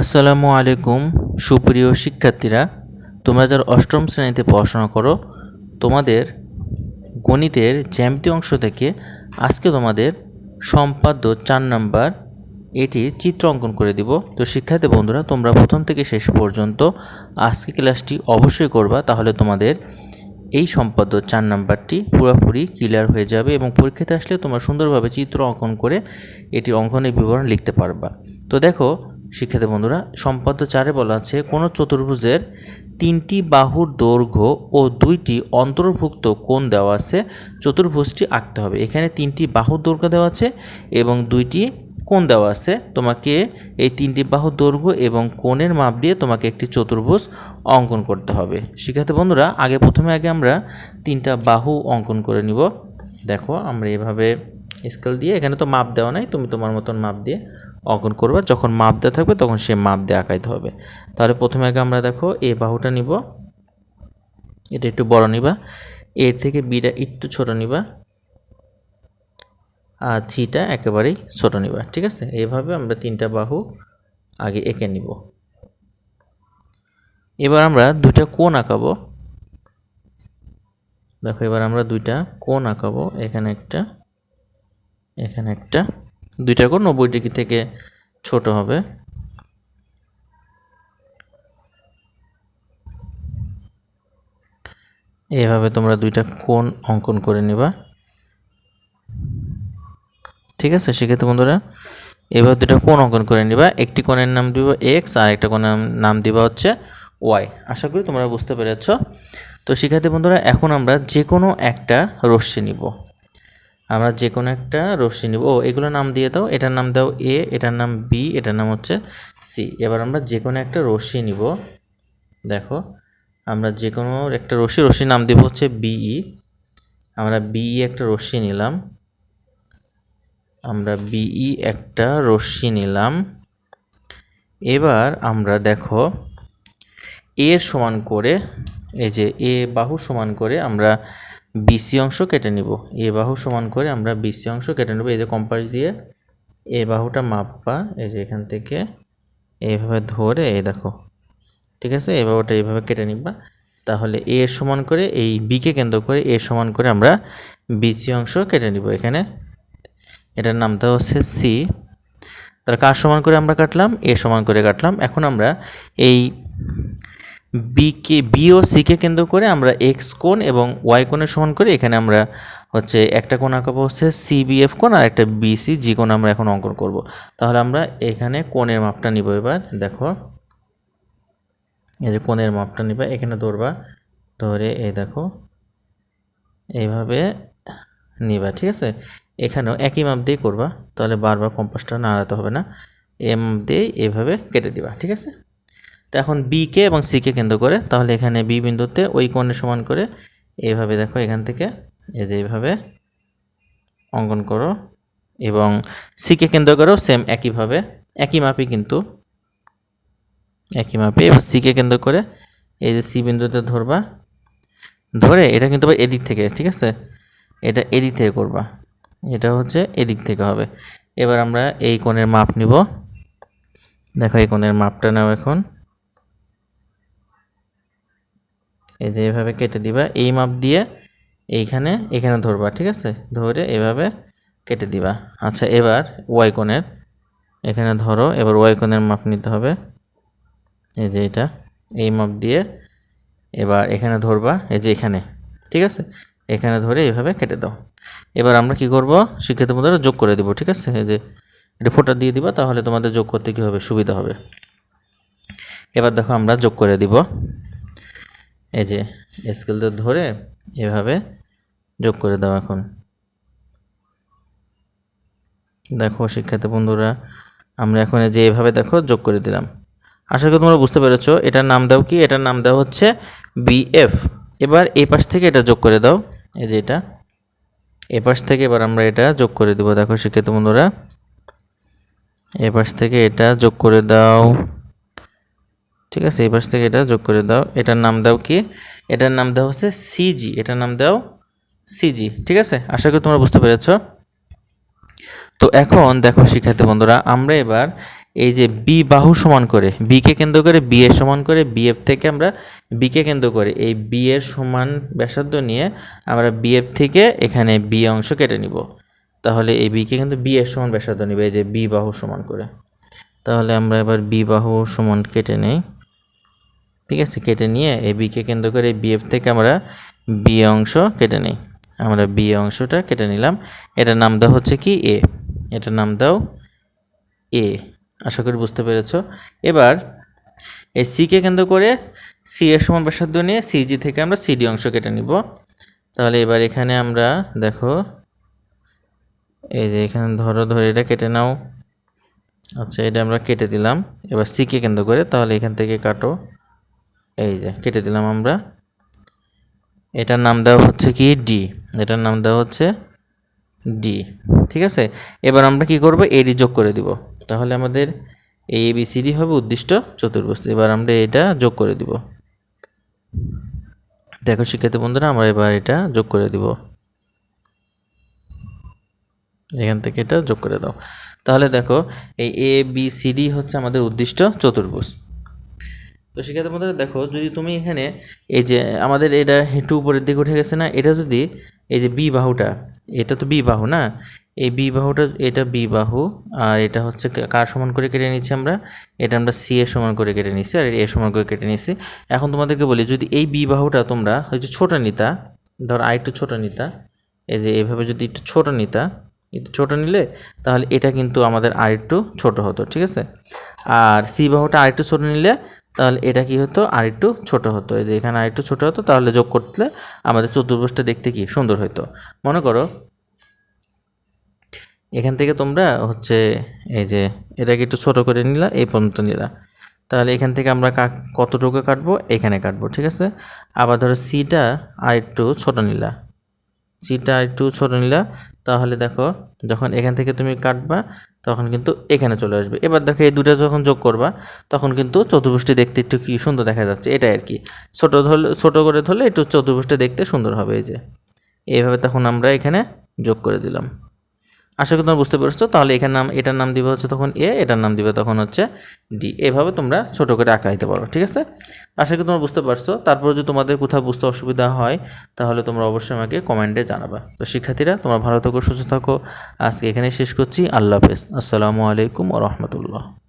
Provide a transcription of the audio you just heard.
আসসালামু আলাইকুম, সুপ্রিয় শিক্ষার্থীরা। তোমরা যারা অষ্টম শ্রেণীতে পড়াশোনা করো, তোমাদের গণিতের জ্যামিতি অংশ থেকে আজকে তোমাদের সম্পাদ্য চার নাম্বার এটির চিত্র অঙ্কন করে দিব। তো শিক্ষার্থী বন্ধুরা, তোমরা প্রথম থেকে শেষ পর্যন্ত আজকে ক্লাসটি অবশ্যই করবা, তাহলে তোমাদের এই সম্পাদ্য চার নাম্বারটি পুরোপুরি ক্লিয়ার হয়ে যাবে এবং পরীক্ষাতে আসলে তোমরা সুন্দরভাবে চিত্র অঙ্কন করে এটির অঙ্কনের বিবরণ লিখতে পারবা। তো দেখো শিক্ষার্থী বন্ধুরা, সম্পাদ্য চারে বলা আছে, কোনো চতুর্ভুজের তিনটি বাহুর দৈর্ঘ্য ও দুইটি অন্তর্ভুক্ত কোণ দেওয়া আছে, চতুর্ভুজটি আঁকতে হবে। এখানে তিনটি বাহুর দৈর্ঘ্য দেওয়া আছে এবং দুইটি কোণ দেওয়া আছে। তোমাকে এই তিনটি বাহুর দৈর্ঘ্য এবং কোণের মাপ দিয়ে তোমাকে একটি চতুর্ভুজ অঙ্কন করতে হবে। শিক্ষার্থী বন্ধুরা, আগে প্রথমে আগে আমরা তিনটা বাহু অঙ্কন করে নিব। দেখো, আমরা এভাবে স্কেল দিয়ে, এখানে তো মাপ দেওয়া নাই, তুমি তোমার মতন মাপ দিয়ে অঙ্কন করবা, যখন মাপ দেওয়া থাকবে তখন সে মাপ দিয়ে আঁকাইতে হবে। তাহলে প্রথমে আগে আমরা দেখো এ বাহুটা নিব। এটা একটু বড় নিবা। এর থেকে বিটা একটু ছোট নিবা। আর ছিটা একেবারেই ছোট নিবা, ঠিক আছে? এইভাবে আমরা তিনটা বাহু আগে এঁকে নিব। এবার আমরা দুইটা কোণ আঁকাবো। দেখো, এবার আমরা দুইটা কোণ আঁকাবো। এখানে একটা এখানে একটা। দুইটা কোণ নব্বই ডিগ্রি থেকে ছোট হবে। এভাবে তোমরা দুইটা কোণ অঙ্কন করে নিবা। ঠিক আছে সেক্ষেত্রে বন্ধুরা? এবার দুটো কোণ অঙ্কন করে নিবা। একটি কোণের নাম দিব এক্স, আর একটা কোণের নাম দিবা হচ্ছে ওয়াই। আশা করি তোমরা বুঝতে পেরেছ। তো শিক্ষার্থী বন্ধুরা, এখন আমরা যে কোনো একটা রশ্মি নিব। আমরা যে কোনো একটা রশ্মি নিব। ও এগুলোর নাম দিয়ে দাও। এটার নাম দাও এ এটার নাম বি এটার নাম হচ্ছে সি এবার আমরা যে কোনো একটা রশ্মি নিব। দেখো, আমরা যে কোনো একটা রশ্মি, রশ্মির নাম দিব হচ্ছে বিই আমরা বিই একটা রশ্মি নিলাম। আমরা বিই একটা রশ্মি নিলাম। এবার আমরা দেখো এর সমান করে, এই যে এ বাহু সমান করে আমরা বিসি অংশ কেটে নিব। এ বাহু সমান করে আমরা বিসি অংশ কেটে নেব। এই যে কম্পাস দিয়ে এ বাহুটা মাপবা। এই যে এখান থেকে এইভাবে ধরে এই দেখো, ঠিক আছে? এ বাহুটা এইভাবে কেটে নিবা। তাহলে এ সমান করে এই বিকে কেন্দ্র করে এ সমান করে আমরা বিসি অংশ কেটে নিব এখানে। এটার নামটা হচ্ছে সি তাহলে কার সমান করে আমরা কাটলাম? এ সমান করে কাটলাম। এখন আমরা এই বিকে বি ও সিকে কেন্দ্র করে আমরা এক্স কোণ এবং ওয়াই কোণের সমান করে এখানে আমরা হচ্ছে একটা কোণ আঁকাবো হচ্ছে সিবিএফ কোণ আর একটা বিসি জি কোণ আমরা এখন অঙ্কন করব। তাহলে আমরা এখানে কোণের মাপটা নিব এবার, দেখো। এই যে কোণের মাপটা নিবা, এখানে ধরবা, ধরে এই দেখো, এইভাবে নিবা, ঠিক আছে? এখানেও একই মাপ দিয়ে করবা, তাহলে বারবার কম্পাসটা নাড়াতে হবে না। এম দিয়ে এইভাবে কেটে দিবা, ঠিক আছে? তো এখন বিকে এবং সিকে কেন্দ্র করে, তাহলে এখানে বি বিন্দুতে ওই কোণের সমান করে এইভাবে দেখো এখান থেকে, এই যে এইভাবে অঙ্কন করো এবং সিকে কেন্দ্র করেও সেম একইভাবে, একই মাপই কিন্তু, একই মাপে, এবার সিকে কেন্দ্র করে এই যে সি বিন্দুতে ধরবা, ধরে এটা কিন্তু আবার এদিক থেকে, ঠিক আছে? এটা এদিক থেকে করবা, এটা হচ্ছে এদিক থেকে হবে। এবার আমরা এই কোণের মাপ নিব, দেখো এই কোণের মাপটা নাও এখন। এই যে এভাবে কেটে দিবা, এই মাপ দিয়ে এইখানে, এখানে ধরবা, ঠিক আছে? ধরে এভাবে কেটে দিবা। আচ্ছা এবার ওয়াই কোণের, এখানে ধরো, এবার ওয়াই কোণের মাপ নিতে হবে। এই যে এটা, এই মাপ দিয়ে এবার এখানে ধরবা, এই যে এখানে, ঠিক আছে? এখানে ধরে এইভাবে কেটে দাও। এবার আমরা কি করব? শিক্ষিত বন্ধুরা যোগ করে দেবো, ঠিক আছে? এই যে এটা ফোটা দিয়ে দিবা, তাহলে তোমাদের যোগ করতে কী হবে? সুবিধা হবে। এবার দেখো আমরা যোগ করে দিব। এই যে স্কেলটা ধরে এভাবে যোগ করে দাও এখন। দেখো শিক্ষার্থী বন্ধুরা, আমরা এখন যে এভাবে দেখো যোগ করে দিলাম। আশা করি তোমরা বুঝতে পেরেছ, এটার নাম দাও কি? এটার নাম দেওয়া হচ্ছে বিএফ এবার এই পাশ থেকে এটা যোগ করে দাও। এই যে এটা। এ পাশ থেকে এবার আমরা এটা যোগ করে দেবো। দেখো শিক্ষিত বন্ধুরা, এ পাশ থেকে এটা যোগ করে দাও। ঠিক আছে, এই পাশ থেকে এটা যোগ করে দাও। এটার নাম দাও কি? এটার নাম দাও হচ্ছে সিজি এটার নাম দাও সিজি ঠিক আছে? আশা করি তোমরা বুঝতে পেরেছ। তো এখন দেখো শিক্ষার্থী বন্ধুরা, আমরা এবার এই যে বি বাহু সমান করে বিকে কেন্দ্র করে বি এর সমান করে বিএফ থেকে আমরা বিকে কেন্দ্র করে। এই বি এর সমান ব্যাসার্ধ নিয়ে আমরা বিএফ থেকে এখানে বি অংশ কেটে নিব। তাহলে এই বিকে কিন্তু বি এর সমান ব্যাসার্ধ নিবে, এই যে বি বাহু সমান করে। তাহলে আমরা এবার বি বাহু সমান কেটে নেই। ঠিক আছে, কেটে নিয়ে এই বিকে কেন্দ্র করে এই বিএফ থেকে আমরা বি অংশ কেটে নিই। আমরা বি অংশটা কেটে নিলাম। এটার নাম দাও হচ্ছে কি এ। এটার নাম দাও এ। আশা করি বুঝতে পেরেছ। এবার এই সিকে কেন্দ্র করে সি এর সমান ব্যাসার্ধ নিয়ে সিজি থেকে আমরা সিডি অংশ কেটে নিব। তাহলে এবার এখানে আমরা দেখো, এই যে এখানে ধরো, ধরে এটা কেটে নাও। আচ্ছা এটা আমরা কেটে দিলাম। এবার সিকে কেন্দ্র করে, তাহলে এখান থেকে কাটো। এই যে কেটে দিলাম আমরা। এটার নাম দেওয়া হচ্ছে কি? ডি এটার নাম দেওয়া হচ্ছে ডি ঠিক আছে? এবার আমরা কি করব? এডি যোগ করে দিব। তাহলে আমাদের এই বি সি ডি হবে উদ্দিষ্ট চতুর্ভুজ। এবার আমরা এটা যোগ করে দিব। দেখো শিক্ষার্থী বন্ধুরা, আমরা এবার এটা যোগ করে দিব। এখান থেকে এটা যোগ করে দাও। তাহলে দেখো, এই এ বি সি ডি হচ্ছে আমাদের উদ্দিষ্ট চতুর্ভুজ। তো সেক্ষেত্রে বন্ধুরা দেখো, যদি তুমি এখানে এই যে আমাদের এটা হেঁটু উপরের দিকে উঠে গেছে না, এটা যদি এই যে বি বাহুটা এটা তো বি বাহু না? এই বি বাহুটা এটা বি বাহু আর এটা হচ্ছে কার সমান করে কেটে নিচ্ছি আমরা? এটা আমরা সি এর সমান করে কেটে নিচ্ছি আর এ সমান করে কেটে নিচ্ছি এখন তোমাদেরকে বলি, যদি এই বি বাহুটা তোমরা হচ্ছে ছোটো নিতা, ধর আর একটু ছোটো নিতা, এই যে এভাবে যদি একটু ছোটো নিতা, একটু ছোটো নিলে, তাহলে এটা কিন্তু আমাদের আর একটু ছোটো হতো, ঠিক আছে? আর সি বাহুটা আর একটু ছোটো নিলে তাহলে এটা কি হতো? আর একটু ছোট হতো। এই যে এখানে আরেকটু ছোট হতো, তাহলে যোগ করলে আমাদের চতুর্ভুজটা দেখতে কি সুন্দর হতো মনে করো, এখান থেকে তোমরা হচ্ছে এই যে এটাকে একটু ছোট করে নিলা, এই পর্যন্ত নিলা। তাহলে এখান থেকে আমরা কতটুকু কাটবো? এখানে কাটবো, ঠিক আছে? আবার ধরো সিটা আর একটু ছোটো নিলা। সিটা একটু ছোটো নিলে, তাহলে দেখো যখন এখান থেকে তুমি কাটবা, তখন কিন্তু এখানে চলে আসবে। এবার দেখো এই দুটো যখন যোগ করবা, তখন কিন্তু চতুর্ভুষ্টি দেখতে একটু কি সুন্দর দেখা যাচ্ছে, এটাই আর কি। ছোটো ধরলে ছোটো করে ধরলে একটু চতুর্ভুষ্টি দেখতে সুন্দর হবে, এই যে। এইভাবে তখন আমরা এখানে যোগ করে দিলাম। আশা করি তোমরা বুঝতে পেরেছ। তাহলে এখানে নাম, এটার নাম দিবে হচ্ছে তখন এ, এটার নাম দিবে তখন হচ্ছে ডি। এভাবে তোমরা ছোট করে আঁকা দিতে পারো, ঠিক আছে? আশা করি তোমরা বুঝতে পারছ। তারপর যদি তোমাদের কোথাও বুঝতে অসুবিধা হয়, তাহলে তোমরা অবশ্যই আমাকে কমেন্টে জানাবা। তো শিক্ষার্থীরা, তোমরা ভালো থাকো, সুস্থ থাকো। আজকে এখানে শেষ করছি। আল্লাহ হাফেজ। আসসালামু আলাইকুম রহমতুল্লাহ।